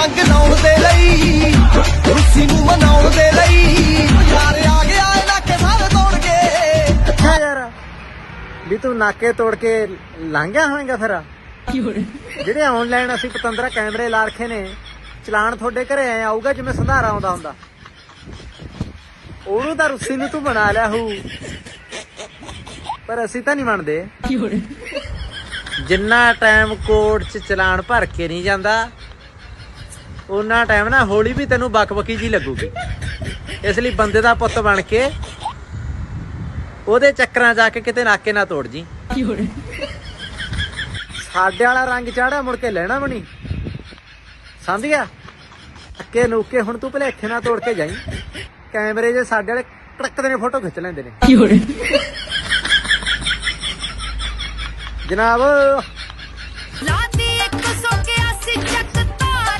ਰੰਗ ਲਾਉਣ ਦੇ ਲਈ ਰੁੱਸੀ ਨੂੰ ਮਨਾਉਣ ਦੇ ਲਈ। ਯਾਰ ਆ ਗਿਆ ਇਹਨਾਂ ਕੇ ਸਾਰੇ ਤੋੜ ਕੇ। ਅੱਛਾ ਯਾਰ ਵੀ ਤੂੰ ਨਾਕੇ ਤੋੜ ਕੇ ਲੰਘਿਆ ਹੋਏਗਾ ਫਿਰ? ਜਿਹੜੇ ਆਨਲਾਈਨ ਅਸੀਂ ਪਤੰਦਰਾ ਕੈਮਰੇ ਲਾ ਰੱਖੇ ਨੇ ਚਲਾਨ ਤੁਹਾਡੇ ਘਰੇ ਆਇਆ ਆਊਗਾ ਜਿਵੇਂ ਸੰਧਾਰਾ ਆਉਂਦਾ ਹੁੰਦਾ। ਉਹਨੂੰ ਤਾਂ ਰੁੱਸੀ ਨੂੰ ਤੂੰ ਬਣਾ ਲਿਆ ਹੂ। ਪਰ ਅਸੀਂ ਤਾਂ ਨਹੀਂ ਮੰਨਦੇ। ਜਿੰਨਾ ਟਾਈਮ ਕੋਰਟ 'ਚ ਚਲਾਨ ਭਰ ਕੇ ਨਹੀਂ ਜਾਂਦਾ ਉਹਨਾਂ ਟਾਈਮ ਨਾ ਹੋਲੀ ਵੀ ਤੈਨੂੰ ਬਕਬਕੀ ਜੀ ਲੱਗੂਗੀ। ਇਸ ਲਈ ਬੰਦੇ ਦਾ ਪੁੱਤ ਬਣ ਕੇ ਉਹਦੇ ਚੱਕਰਾਂ ਜਾ ਕੇ ਕਿਤੇ ਨਾਕੇ ਨਾ ਤੋੜ ਜੀ। ਸਾਡੇ ਵਾਲਾ ਰੰਗ ਚਾੜਾ ਮੁੜ ਕੇ ਲੈਣਾ ਨਹੀਂ। ਸਮਝ ਗਿਆ? ਅੱਕੇ ਨੂਕੇ ਹੁਣ ਤੂੰ ਭਲੇਖੇ ਨਾ ਤੋੜ ਕੇ ਜਾਈ। ਕੈਮਰੇ 'ਚ ਸਾਡੇ ਵਾਲੇ ਕੜਕਦੇ ਨੇ ਫੋਟੋ ਖਿੱਚ ਲੈਂਦੇ ਨੇ। ਜਨਾਬ